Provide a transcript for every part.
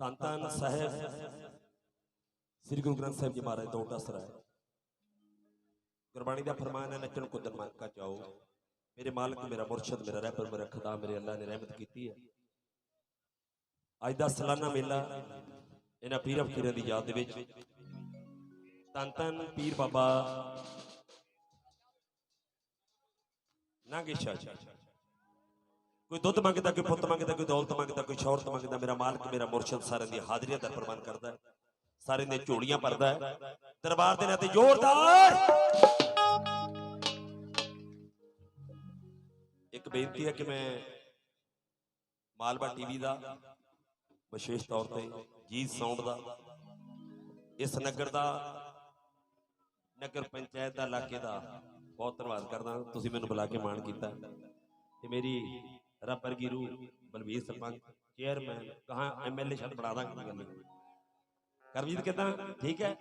ਧੰਨ ਧੰਨ ਸਾਹਿਬ। ਸ੍ਰੀ ਗੁਰੂ ਗ੍ਰੰਥ ਸਾਹਿਬ ਜੀ ਮਹਾਰਾਜ ਦਾ ਓਟਾ ਸਰਾਏ ਗੁਰਬਾਣੀ ਦਾ ਫਰਮਾਨ ਹੈ, ਨੱਚਣ ਕੁੱਦਣ ਮਨ ਕਾ ਮੇਰੇ ਮਾਲਕ, ਮੇਰਾ ਮੁਰਸ਼ਿਦ, ਮੇਰਾ ਰਹਿਬਰ, ਮੇਰਾ ਖੁਦਾ, ਮੇਰੇ ਅੱਲਾ ਨੇ ਰਹਿਮਤ ਕੀਤੀ ਹੈ। ਅੱਜ ਦਾ ਸਾਲਾਨਾ ਮੇਲਾ ਇਹਨਾਂ ਪੀਰ ਫਕੀਰਾਂ ਦੀ ਯਾਦ ਦੇ ਵਿੱਚ। ਧੰਨ ਧੰਨ ਪੀਰ ਬਾਬਾ ਨਾਗੇਸ਼ਾ ਜੀ। ਕੋਈ ਦੁੱਧ ਮੰਗਦਾ, ਕੋਈ ਪੁੱਤ ਮੰਗਦਾ, ਕੋਈ ਦੌਲਤ ਮੰਗਦਾ, ਕੋਈ ਸ਼ੌਹਰਤ ਮੰਗਦਾ, ਮੇਰਾ ਮਾਲਕ, ਮੇਰਾ ਮੁਰਸ਼ਿਦ ਸਾਰਿਆਂ ਦੀ ਹਾਜ਼ਰੀਆਂ ਦਾ ਪ੍ਰਬੰਧ ਕਰਦਾ ਹੈ। ਸਾਰਿਆਂ ਦੀਆਂ ਝੋਲੀਆਂ ਭਰਦਾ ਹੈ। ਦਰਬਾਰ ਦੇ ਨਾਲ ਤੇ ਜ਼ੋਰਦਾਰ। ਇੱਕ ਬੇਨਤੀ ਹੈ ਕਿ ਮੈਂ ਮਾਲਵਾ ਟੀਵੀ ਦਾ ਵਿਸ਼ੇਸ਼ ਤੌਰ ਤੇ ਜੀਤ ਸਾਊਂਡ ਦਾ, ਇਸ ਨਗਰ ਦਾ, ਨਗਰ ਪੰਚਾਇਤ ਦਾ, ਇਲਾਕੇ ਦਾ ਬਹੁਤ ਧੰਨਵਾਦ ਕਰਦਾ। ਤੁਸੀਂ ਮੈਨੂੰ ਬੁਲਾ ਕੇ ਮਾਣ ਕੀਤਾ। ਤੇ ਮੇਰੀ ਰੱਬ ਵਰਗੀ ਰੂਹ ਬਲਵੀਰ ਸਰਪੰਚ ਚੇਅਰਮੈਨ ਕਹਾ ਐਮਐਲਏ ਸ਼ਾਇਦ ਬਣਾ ਦਾਂਗੇ ਕੋਈ ਗੱਲ ਨਹੀਂ ਕਰਮਜੀਤ ਕਿਦਾਂ ਠੀਕ ਹੈ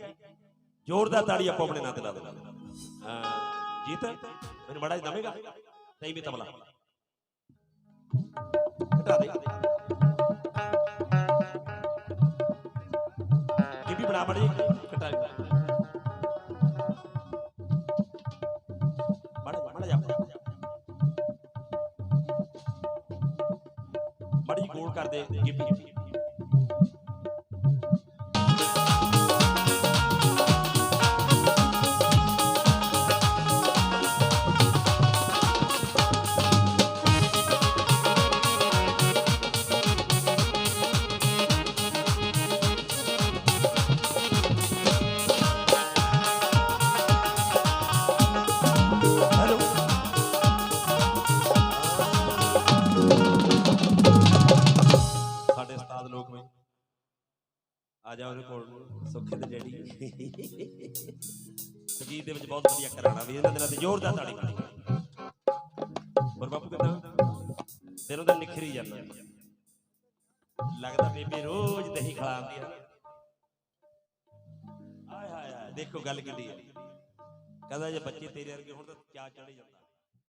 ਜ਼ੋਰਦਾਰ ਤਾੜੀ ਆਪੋ ਆਪਣੇ ਨਾਂ ਤੇ ਲਾ ਦੇ ਹਾਂ ਜੀਤ ਮੈਨੂੰ ਬੜਾ ਦਵੇਗਾ ਸਹੀ ਵੀ ਤਬਲਾ ਘਟਾ ਦੇ ਇਹ ਵੀ ਬਣਾ ਬੜੀ ਘਟਾ ਬੜਾ ਕਰਦੇ ਕੋਲ ਸੁੱਖੇ ਤੇ ਜਿਹੜੀ ਸੰਗੀਤ ਦੇ ਵਿੱਚ ਬਹੁਤ ਵਧੀਆ ਕਰਾਣਾ ਵੀ ਇਹਨਾਂ ਦਿਨਾਂ ਤੇ ਜ਼ੋਰਦਾਰ ਤਾੜੀ ਪਰ ਬਾਪੂ ਕਹਿੰਦਾ ਦਿਨੋਂ ਦਿਨ ਨਿਖਰੀ ਜਾਂਦਾ। ਲੱਗਦਾ ਬੇਬੇ ਰੋਜ਼ ਦਹੀਂ ਖਿਲਾਉਂਦੀ ਆ। ਆਏ ਹਾਏ ਦੇਖੋ ਗੱਲ ਕਿੱਡੀ ਹੈ। ਕਹਿੰਦਾ ਜੇ ਬੱਚੇ ਤੇਰੇ ਵਰਗੇ ਹੁਣ ਤਾਂ ਚਾਹ ਚੜੇ ਜਾਂਦਾ।